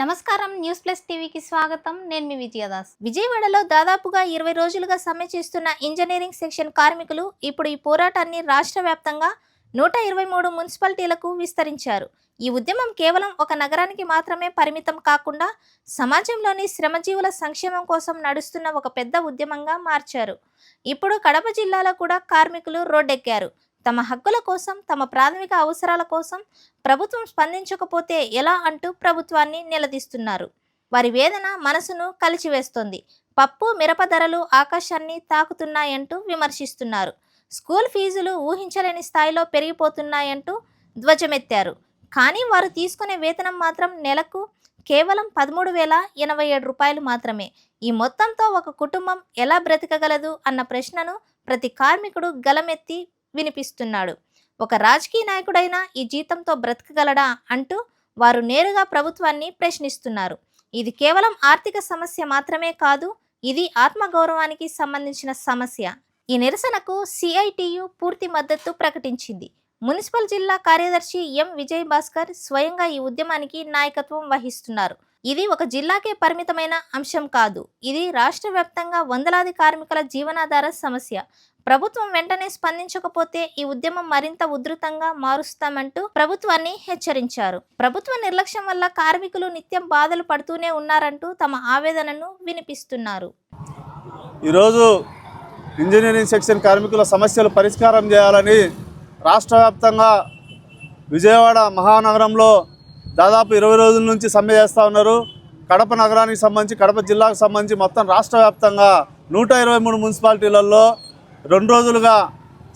నమస్కారం news plus టీవీకి స్వాగతం. నేను మీ విజయదాస్. విజయవాడలో దాదాపుగా ఇరవై రోజులుగా సమ్మె చేస్తున్న ఇంజనీరింగ్ సెక్షన్ కార్మికులు ఇప్పుడు ఈ పోరాటాన్ని రాష్ట్ర వ్యాప్తంగా నూట ఇరవై మూడు మున్సిపాలిటీలకు విస్తరించారు. ఈ ఉద్యమం కేవలం ఒక నగరానికి మాత్రమే పరిమితం కాకుండా సమాజంలోని శ్రమజీవుల సంక్షేమం కోసం నడుస్తున్న ఒక పెద్ద ఉద్యమంగా మార్చారు. ఇప్పుడు కడప జిల్లాలో కూడా కార్మికులు రోడ్డెక్కారు. తమ హక్కుల కోసం తమ ప్రాథమిక అవసరాల కోసం ప్రభుత్వం స్పందించకపోతే ఎలా అంటూ ప్రభుత్వాన్ని నిలదీస్తున్నారు. వారి వేదన మనసును కలిచివేస్తోంది. పప్పు మిరప ధరలు ఆకాశాన్ని తాకుతున్నాయంటూ విమర్శిస్తున్నారు. స్కూల్ ఫీజులు ఊహించలేని స్థాయిలో పెరిగిపోతున్నాయంటూ ధ్వజమెత్తారు. కానీ వారు తీసుకునే వేతనం మాత్రం నెలకు కేవలం పదమూడు వేల ఎనభై ఏడు రూపాయలు మాత్రమే. ఈ మొత్తంతో ఒక కుటుంబం ఎలా బ్రతకగలదు అన్న ప్రశ్నను ప్రతి కార్మికుడు గలమెత్తి వినిపిస్తున్నాడు. ఒక రాజకీయ నాయకుడైనా ఈ జీతంతో బ్రతకగలడా? అంటూ వారు నేరుగా ప్రభుత్వాన్ని ప్రశ్నిస్తున్నారు. ఇది కేవలం ఆర్థిక సమస్య మాత్రమే కాదు ఇది ఆత్మగౌరవానికి సంబంధించిన సమస్య. ఈ నిరసనకు సిఐటియు పూర్తి మద్దతు ప్రకటించింది. మున్సిపల్ జిల్లా కార్యదర్శి ఎం. విజయ్ భాస్కర్ స్వయంగా ఈ ఉద్యమానికి నాయకత్వం వహిస్తున్నారు. ఇది ఒక జిల్లాకే పరిమితమైన అంశం కాదు. ఇది రాష్ట్ర వ్యాప్తంగా వందలాది కార్మికుల జీవనాధార సమస్య. ప్రభుత్వం వెంటనే స్పందించకపోతే ఈ ఉద్యమం మరింత ఉధృతంగా మారుస్తామంటూ ప్రభుత్వాన్ని హెచ్చరించారు. ప్రభుత్వ నిర్లక్ష్యం వల్ల కార్మికులు నిత్యం బాధలు పడుతూనే ఉన్నారంటూ తమ ఆవేదనను వినిపిస్తున్నారు. ఈరోజు ఇంజనీరింగ్ సెక్షన్ కార్మికుల సమస్యలు పరిష్కారం చేయాలని రాష్ట్ర వ్యాప్తంగా విజయవాడ మహానగరంలో దాదాపు ఇరవై రోజుల నుంచి సమ్మె చేస్తూ ఉన్నారు. కడప నగరానికి సంబంధించి కడప జిల్లాకు సంబంధించి మొత్తం రాష్ట్ర వ్యాప్తంగా నూట ఇరవై మూడు మున్సిపాలిటీలలో రెండు రోజులుగా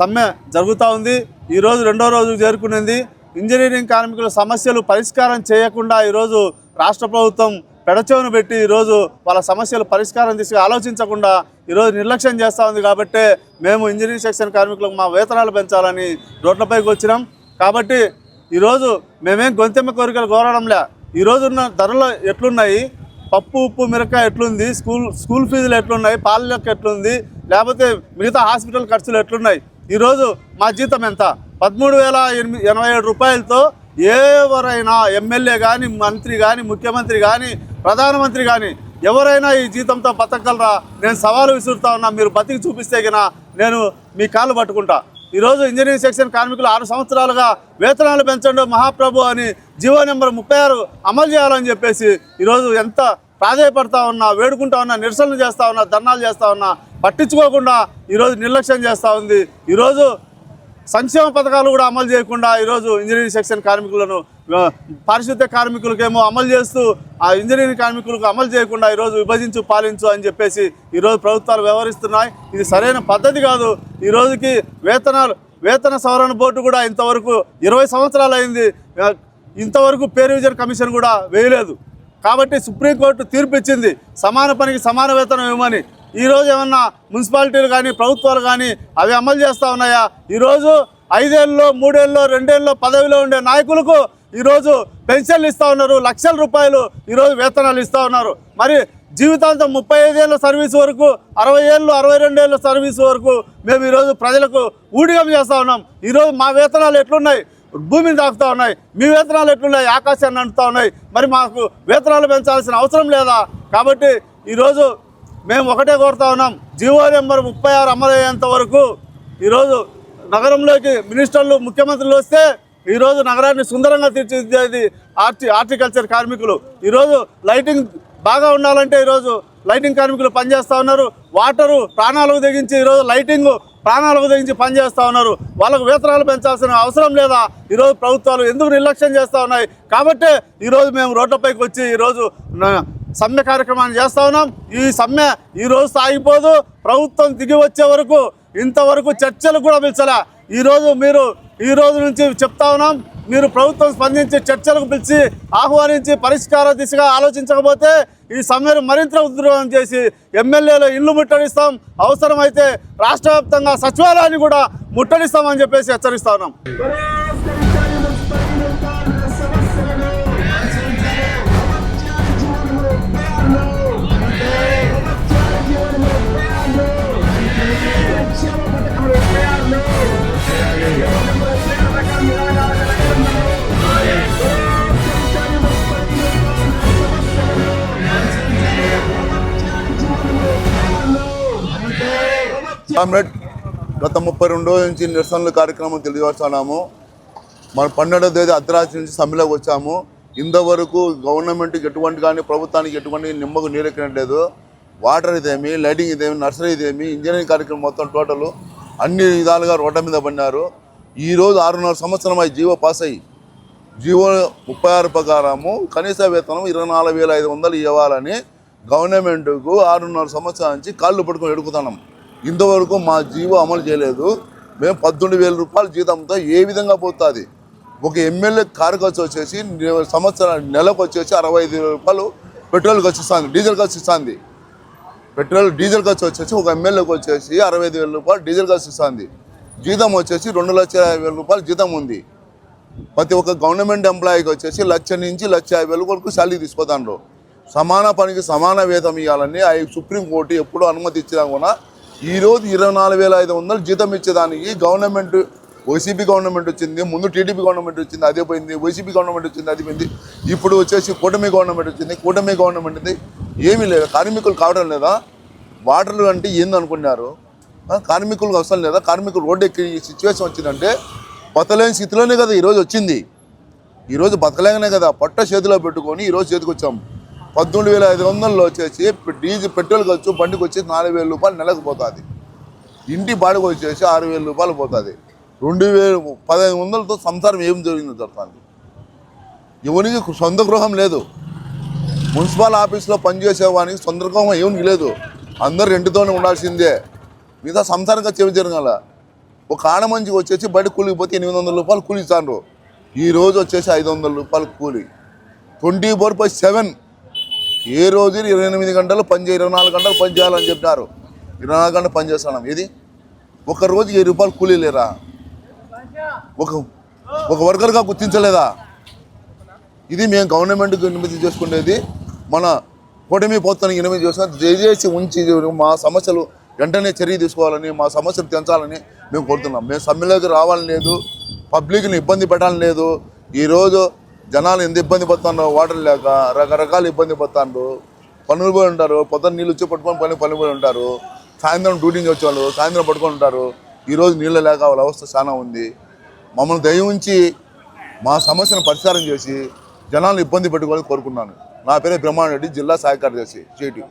సమ్మె జరుగుతూ ఉంది. ఈరోజు రెండో రోజు చేరుకునింది. ఇంజనీరింగ్ కార్మికుల సమస్యలు పరిష్కారం చేయకుండా ఈరోజు రాష్ట్ర ప్రభుత్వం పెడచెవును పెట్టి ఈరోజు వాళ్ళ సమస్యలు పరిష్కారం తీసుకు ఆలోచించకుండా ఈరోజు నిర్లక్ష్యం చేస్తూ ఉంది కాబట్టి మేము ఇంజనీరింగ్ సెక్షన్ కార్మికులకు మా వేతనాలు పెంచాలని రోడ్లపైకి వచ్చినాం. కాబట్టి ఈరోజు మేమేం గొంతెమ్మ కోరికలు కోరడంలే. ఈరోజున్న ధరలు ఎట్లున్నాయి? పప్పు ఉప్పు మిరక ఎట్లుంది? స్కూల్ స్కూల్ ఫీజులు ఎట్లున్నాయి? పాల లెక్క ఎట్లుంది? లేకపోతే మిగతా హాస్పిటల్ ఖర్చులు ఎట్లున్నాయి? ఈరోజు మా జీతం ఎంత? పదమూడు వేల ఎనిమిది ఎనభై ఏడు రూపాయలతో ఎవరైనా ఎమ్మెల్యే కానీ మంత్రి కానీ ముఖ్యమంత్రి కానీ ప్రధానమంత్రి కానీ ఎవరైనా ఈ జీతంతో బతకగలరా? నేను సవాలు విసురుతా ఉన్నా. మీరు బతికి చూపిస్తే గిన నేను మీ కాళ్ళు పట్టుకుంటా. ఈరోజు ఇంజనీరింగ్ సెక్షన్ కార్మికులు ఆరు సంవత్సరాలుగా వేతనాలు పెంచండి మహాప్రభు అని జీవో నెంబర్ ముప్పై ఆరు అమలు చేయాలని చెప్పేసి ఈరోజు ఎంత ప్రాధాయపడతా ఉన్నా వేడుకుంటా ఉన్నా నిరసనలు చేస్తూ ఉన్నా ధర్నాలు చేస్తూ ఉన్నా పట్టించుకోకుండా ఈరోజు నిర్లక్ష్యం చేస్తూ ఉంది. ఈరోజు సంక్షేమ పథకాలు కూడా అమలు చేయకుండా ఈరోజు ఇంజనీరింగ్ సెక్షన్ కార్మికులను పారిశుద్ధ్య కార్మికులకేమో అమలు చేస్తూ ఆ ఇంజనీరింగ్ కార్మికులకు అమలు చేయకుండా ఈరోజు విభజించు పాలించు అని చెప్పేసి ఈరోజు ప్రభుత్వాలు వ్యవహరిస్తున్నాయి. ఇది సరైన పద్ధతి కాదు. ఈ రోజుకి వేతనాలు వేతన సవరణ బోర్డు కూడా ఇంతవరకు ఇరవై సంవత్సరాలు అయింది. ఇంతవరకు పే రివిజన్ కమిషన్ కూడా వేయలేదు. కాబట్టి సుప్రీంకోర్టు తీర్పు ఇచ్చింది. సమాన పనికి సమాన వేతనం ఇవ్వమని ఈరోజు ఏమన్నా మున్సిపాలిటీలు కానీ ప్రభుత్వాలు కానీ అవి అమలు చేస్తూ ఉన్నాయా? ఈరోజు ఐదేళ్ళలో మూడేళ్ళలో రెండేళ్ళలో పదవిలో ఉండే నాయకులకు ఈరోజు పెన్షన్లు ఇస్తూ ఉన్నారు లక్షల రూపాయలు ఈరోజు వేతనాలు ఇస్తూ ఉన్నారు. మరి జీవితాంతం ముప్పై ఐదేళ్ళ సర్వీస్ వరకు అరవై ఏళ్ళు అరవై రెండేళ్ళ సర్వీస్ వరకు మేము ఈరోజు ప్రజలకు ఊడిగం చేస్తూ ఉన్నాం. ఈరోజు మా వేతనాలు ఎట్లున్నాయి? భూమిని తాకుతూ ఉన్నాయి. మీ వేతనాలు ఎట్లున్నాయి? ఆకాశాన్ని అంటుతూ ఉన్నాయి. మరి మాకు వేతనాలు పెంచాల్సిన అవసరం లేదా? కాబట్టి ఈరోజు మేము ఒకటే కోరుతా ఉన్నాం. జీవో నెంబర్ ముప్పై ఆరు అమలయ్యేంత వరకు ఈరోజు నగరంలోకి మినిస్టర్లు ముఖ్యమంత్రులు వస్తే ఈరోజు నగరాన్ని సుందరంగా తీర్చిదిద్దేది ఆర్టి హార్టికల్చర్ కార్మికులు. ఈరోజు లైటింగ్ బాగా ఉండాలంటే ఈరోజు లైటింగ్ కార్మికులు పనిచేస్తూ ఉన్నారు. వాటరు ప్రాణాలకు తెగించి ఈరోజు లైటింగ్ ప్రాణాలకు తెగించి పనిచేస్తూ ఉన్నారు. వాళ్ళకు వేతనాలు పెంచాల్సిన అవసరం లేదా? ఈరోజు ప్రభుత్వాలు ఎందుకు నిర్లక్ష్యం చేస్తూ ఉన్నాయి? కాబట్టే ఈరోజు మేము రోడ్లపైకి వచ్చి ఈరోజు సమ్మె కార్యక్రమాన్ని చేస్తా ఉన్నాం. ఈ సమ్మె ఈ రోజు సాగిపోదు. ప్రభుత్వం దిగి వచ్చే వరకు ఇంతవరకు చర్చలు కూడా పిలిచలే. ఈరోజు మీరు ఈ రోజు నుంచి చెప్తా ఉన్నాం. మీరు ప్రభుత్వం స్పందించి చర్చలకు పిలిచి ఆహ్వానించి పరిష్కార దిశగా ఆలోచించకపోతే ఈ సమ్మెను మరింత ఉద్రోహం చేసి ఎమ్మెల్యేలు ఇల్లు ముట్టడిస్తాం. అవసరమైతే రాష్ట్ర వ్యాప్తంగా సచివాలయాన్ని కూడా ముట్టడిస్తామని చెప్పేసి హెచ్చరిస్తా ఉన్నాం. కామ్రేడ్ గత ముప్పై రెండు రోజుల నుంచి నిరసనలు కార్యక్రమం తెలియజేస్తున్నాము. మన పన్నెండవ తేదీ అర్ధరాత్రి నుంచి సమ్మెలోకి వచ్చాము. ఇంతవరకు గవర్నమెంట్కి ఎటువంటి కానీ ప్రభుత్వానికి ఎటువంటి నిమ్మకు నీరెక్కినట్లేదు. వాటర్ ఇదేమి లైటింగ్ ఇదేమి నర్సరీ ఇదేమి ఇంజనీరింగ్ కార్యక్రమం మొత్తం టోటల్ అన్ని విధాలుగా రోడ్ల మీద పడినారు. ఈరోజు ఆరున్నర సంవత్సరం అయి జీవో పాస్ అయ్యి జీవో ముప్పై ఆరు ప్రకారము కనీస వేతనం ఇరవై నాలుగు వేల ఐదు వందలు ఇవ్వాలని గవర్నమెంట్కు ఆరున్నర సంవత్సరాల నుంచి కాళ్ళు పట్టుకొని ఎడుకుతున్నాం ఇంతవరకు మా జీవో అమలు చేయలేదు. మేము పద్దెనిమిది వేల రూపాయల జీతంతో ఏ విధంగా పోతుంది? ఒక ఎమ్మెల్యే కారు ఖర్చు వచ్చేసి సంవత్సరం నెలకు వచ్చేసి అరవై ఐదు వేల రూపాయలు పెట్రోల్ ఖర్చు ఇస్తుంది డీజిల్ ఖర్చు ఇస్తుంది పెట్రోల్ డీజిల్ ఖర్చు వచ్చేసి ఒక ఎమ్మెల్యేకి వచ్చేసి అరవై ఐదు వేల రూపాయలు డీజిల్ ఖర్చు ఇస్తుంది జీతం వచ్చేసి రెండు లక్షల యాభై వేల రూపాయలు జీతం ఉంది. ప్రతి ఒక్క గవర్నమెంట్ ఎంప్లాయీకి వచ్చేసి లక్ష నుంచి లక్ష యాభై వేల వరకు శాలరీ తీసుకుతాండ్రు సమాన పనికి సమాన వేతం ఇవ్వాలని ఆ సుప్రీంకోర్టు ఎప్పుడూ అనుమతి ఇచ్చినా కూడా ఈరోజు ఇరవై నాలుగు వేల ఐదు వందలు జీతం ఇచ్చేదానికి గవర్నమెంట్ వైసీపీ గవర్నమెంట్ వచ్చింది. ముందు టీడీపీ గవర్నమెంట్ వచ్చింది అదే పోయింది. వైసీపీ గవర్నమెంట్ వచ్చింది అది పోయింది. ఇప్పుడు వచ్చేసి కూటమి గవర్నమెంట్ వచ్చింది. కూటమి గవర్నమెంట్ ఉంది. ఏమీ లేదు. కార్మికులు కావడం లేదా? వాటర్లు అంటే ఏందనుకున్నారు? కార్మికులకు అవసరం లేదా? కార్మికులు రోడ్డు ఎక్కి సిచ్యువేషన్ వచ్చిందంటే బతలేని స్థితిలోనే కదా ఈరోజు వచ్చింది. ఈరోజు బతకలేకనే కదా. పట్ట చేతిలో పెట్టుకొని ఈరోజు చేతికి వచ్చాం పద్దెనిమిది వేల ఐదు వందలలో వచ్చేసి డీజిల్ పెట్రోల్ ఖర్చు బండికి వచ్చేసి నాలుగు వేల రూపాయలు నెలకు పోతుంది. ఇంటి బాడుగు వచ్చేసి ఆరు వేల రూపాయలు పోతుంది. రెండు వేలు పదహైదు వందలతో సంసారం ఏం జరిగిందో జరుగుతుంది ఎవరికి సొంత గృహం లేదు. మున్సిపల్ ఆఫీస్లో పనిచేసే వానికి సొంత గృహం ఏమి లేదు. అందరు రెండుతోనే ఉండాల్సిందే. మిగతా సంసారంగా చెవి జరగాల? ఒక ఆడమంచికి వచ్చేసి బయట కూలిపోతే ఎనిమిది వందల రూపాయలు కూలి ఇస్తాండ్రు ఈ రోజు వచ్చేసి ఐదు వందల రూపాయలు కూలి. ట్వంటీ ఫోర్ బై సెవెన్ ఏ రోజు ఇరవై ఎనిమిది గంటలు పనిచే ఇరవై నాలుగు గంటలు పని చేయాలని చెప్పినారు. ఇరవై నాలుగు గంటలు పని ఇది ఒక రోజు వెయ్యి రూపాయలు కూలీ లేరా? ఒక ఒక వర్కర్గా గుర్తించలేదా? ఇది మేము గవర్నమెంట్కి ఎనిమిది చేసుకునేది. మన కూటమి పోతానికి ఎనిమిది చేసుకుని దయచేసి ఉంచి మా సమస్యలు వెంటనే చర్య తీసుకోవాలని మా సమస్యలు తెంచాలని మేము కోరుతున్నాం. మేము సమ్మెలోకి రావాలని లేదు పబ్లిక్ని ఇబ్బంది పెట్టాలని లేదు. ఈరోజు జనాలు ఎంత ఇబ్బంది పడుతున్నారు వాటర్ లేక రకరకాల ఇబ్బంది పడుతున్నారు. పనులు పోయి ఉంటారు పొద్దున్న నీళ్ళు వచ్చి పట్టుకొని పని పనులు పోయి ఉంటారు. సాయంత్రం డ్యూటీకి వచ్చేవాళ్ళు సాయంత్రం పట్టుకొని ఉంటారు. ఈరోజు నీళ్ళు లేక వాళ్ళ అవస్థ చాలా ఉంది. మమ్మల్ని దయ ఉంచి మా సమస్యను పరిష్కారం చేసి జనాలను ఇబ్బంది పెట్టుకోవాలని కోరుకున్నాను. నా పేరు బ్రహ్మారెడ్డి జిల్లా సహాయ కార్యదర్శి చేటి.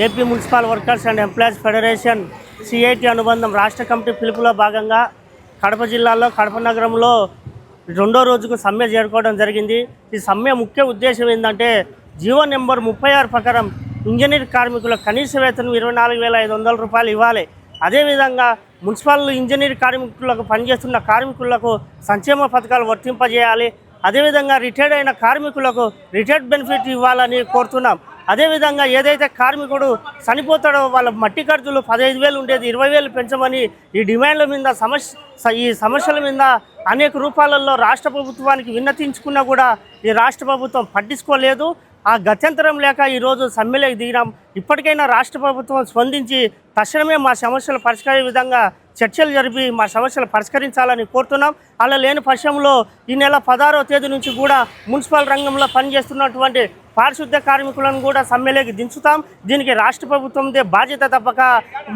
AP municipal workers and employees federation CITU అనుబంధం రాష్ట్ర కమిటీ పిలుపులో భాగంగా కడప జిల్లాలో కడప నగరంలో రెండో రోజుకు సమ్మె చేరుకోవడం జరిగింది. ఈ సమ్మె ముఖ్య ఉద్దేశం ఏంటంటే జీవో నెంబర్ ముప్పై ఆరు ప్రకారం ఇంజనీర్ కార్మికుల కనీస వేతనం ఇరవై నాలుగు వేల ఐదు వందల రూపాయలు ఇవ్వాలి. అదేవిధంగా మున్సిపల్ ఇంజనీర్ కార్మికులకు పనిచేస్తున్న కార్మికులకు సంక్షేమ పథకాలు వర్తింపజేయాలి. అదేవిధంగా రిటైర్డ్ అయిన కార్మికులకు రిటైర్డ్ బెనిఫిట్ ఇవ్వాలని కోరుతున్నాం. అదేవిధంగా ఏదైతే కార్మికుడు చనిపోతాడో వాళ్ళ మట్టి ఖర్చులు పదహైదు వేలు ఉండేది ఇరవై వేలు పెంచమని ఈ డిమాండ్ల మీద సమస్య ఈ సమస్యల మీద అనేక రూపాలలో రాష్ట్ర ప్రభుత్వానికి విన్నతించుకున్నా కూడా ఈ రాష్ట్ర ప్రభుత్వం పట్టించుకోలేదు. ఆ గత్యంతరం లేక ఈరోజు సమ్మెలకు దిగినాం. ఇప్పటికైనా రాష్ట్ర ప్రభుత్వం స్పందించి తక్షణమే మా సమస్యలు పరిష్కరించే విధంగా చర్చలు జరిపి మా సమస్యలు పరిష్కరించాలని కోరుతున్నాం. అలా లేని పక్షంలో ఈ నెల పదహారో తేదీ నుంచి కూడా మున్సిపల్ రంగంలో పనిచేస్తున్నటువంటి పారిశుద్ధ్య కార్మికులను కూడా సమ్మెలోకి దించుతాం. దీనికి రాష్ట్ర ప్రభుత్వందే బాధ్యత తప్పక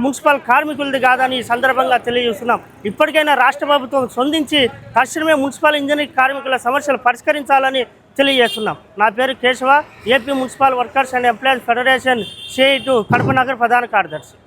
మున్సిపల్ కార్మికులది కాదని ఈ సందర్భంగా తెలియజేస్తున్నాం. ఇప్పటికైనా రాష్ట్ర ప్రభుత్వం స్పందించి తక్షణమే మున్సిపల్ ఇంజనీరింగ్ కార్మికుల సమస్యలు పరిష్కరించాలని తెలియజేస్తున్నాం. నా పేరు Keshava AP municipal workers and employees federation CITU Kadapa Nagar ప్రధాన కార్యదర్శి.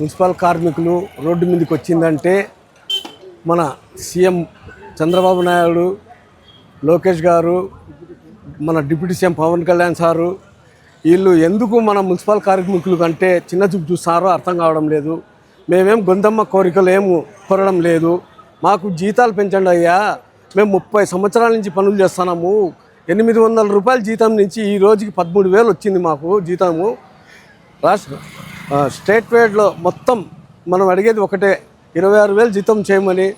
మున్సిపల్ కార్మికులు రోడ్డు మీదకి వచ్చిందంటే మన సీఎం చంద్రబాబు నాయుడు లోకేష్ గారు మన deputy CM Pawan Kalyan sir వీళ్ళు ఎందుకు మన మున్సిపల్ కార్మికులు కంటే చిన్న చూపు చూస్తారో అర్థం కావడం లేదు. మేమేం గొంతమ్మ కోరికలు ఏం కోరడం లేదు. మాకు జీతాలు పెంచండి అయ్యా. మేము ముప్పై సంవత్సరాల నుంచి పనులు చేస్తున్నాము. ఎనిమిది వందల రూపాయల జీతం నుంచి ఈ రోజుకి పదమూడు వేలు వచ్చింది మాకు జీతము. రాష్ట్ర స్టేట్ వైడ్లో మొత్తం మనం అడిగేది ఒకటే. ఇరవై ఆరు వేలు జీతం చేయమని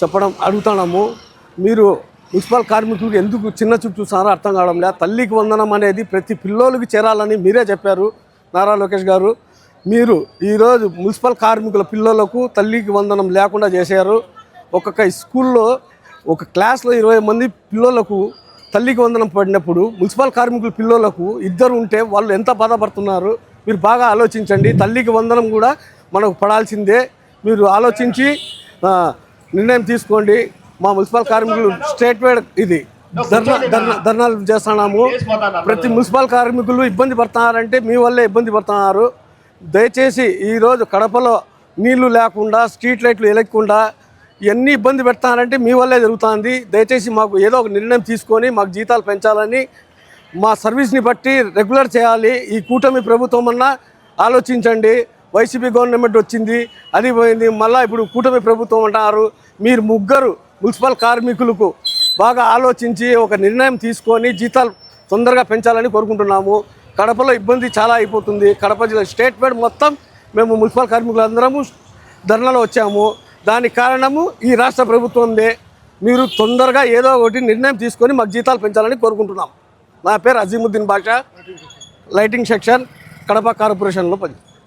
చెప్పడం అడుగుతున్నాము. మీరు మున్సిపల్ కార్మికులకు ఎందుకు చిన్న చూపు చూస్తున్నారో అర్థం కావడం లేదు. తల్లికి వందనం అనేది ప్రతి పిల్లోలకి చేరాలని మీరే చెప్పారు నారా లోకేష్ గారు. మీరు ఈరోజు మున్సిపల్ కార్మికుల పిల్లలకు తల్లికి వందనం లేకుండా చేశారు. ఒక్కొక్క స్కూల్లో ఒక క్లాస్లో ఇరవై మంది పిల్లలకు తల్లికి వందనం పడినప్పుడు మున్సిపల్ కార్మికుల పిల్లలకు ఇద్దరు ఉంటే వాళ్ళు ఎంత బాధపడుతున్నారు? మీరు బాగా ఆలోచించండి. తల్లికి వందనం కూడా మనకు పడాల్సిందే. మీరు ఆలోచించి నిర్ణయం తీసుకోండి. మా మున్సిపల్ కార్మికులు స్టేట్ వైడ్ ఇది ధర్నా ధర్నా ధర్నాలు చేస్తున్నాము. ప్రతి మున్సిపల్ కార్మికులు ఇబ్బంది పడుతున్నారంటే మీ వల్లే ఇబ్బంది పడుతున్నారు. దయచేసి ఈరోజు కడపలో నీళ్ళు లేకుండా స్ట్రీట్ లైట్లు వెలగకుండా ఇవన్నీ ఇబ్బంది పెడతానంటే మీ వల్లే జరుగుతుంది. దయచేసి మాకు ఏదో ఒక నిర్ణయం తీసుకొని మాకు జీతాలు పెంచాలని మా సర్వీస్ని బట్టి రెగ్యులర్ చేయాలి. ఈ కూటమి ప్రభుత్వం అన్నా ఆలోచించండి. వైసీపీ గవర్నమెంట్ వచ్చింది అది పోయింది. మళ్ళీ ఇప్పుడు కూటమి ప్రభుత్వం అంటారు. మీరు ముగ్గురు మున్సిపల్ కార్మికులకు బాగా ఆలోచించి ఒక నిర్ణయం తీసుకొని జీతాలు తొందరగా పెంచాలని కోరుకుంటున్నాము. కడపలో ఇబ్బంది చాలా అయిపోతుంది. కడప జిల్లా స్టేట్ వైడ్ మొత్తం మేము మున్సిపల్ కార్మికులందరము ధర్నాలో వచ్చాము. దానికి కారణము ఈ రాష్ట్ర ప్రభుత్వందే. మీరు తొందరగా ఏదో ఒకటి నిర్ణయం తీసుకొని మాకు జీతాలు పెంచాలని కోరుకుంటున్నాం. నా పేరు అజీముద్దీన్ బాషా. లైటింగ్ సెక్షన్ కడప కార్పొరేషన్లో పని.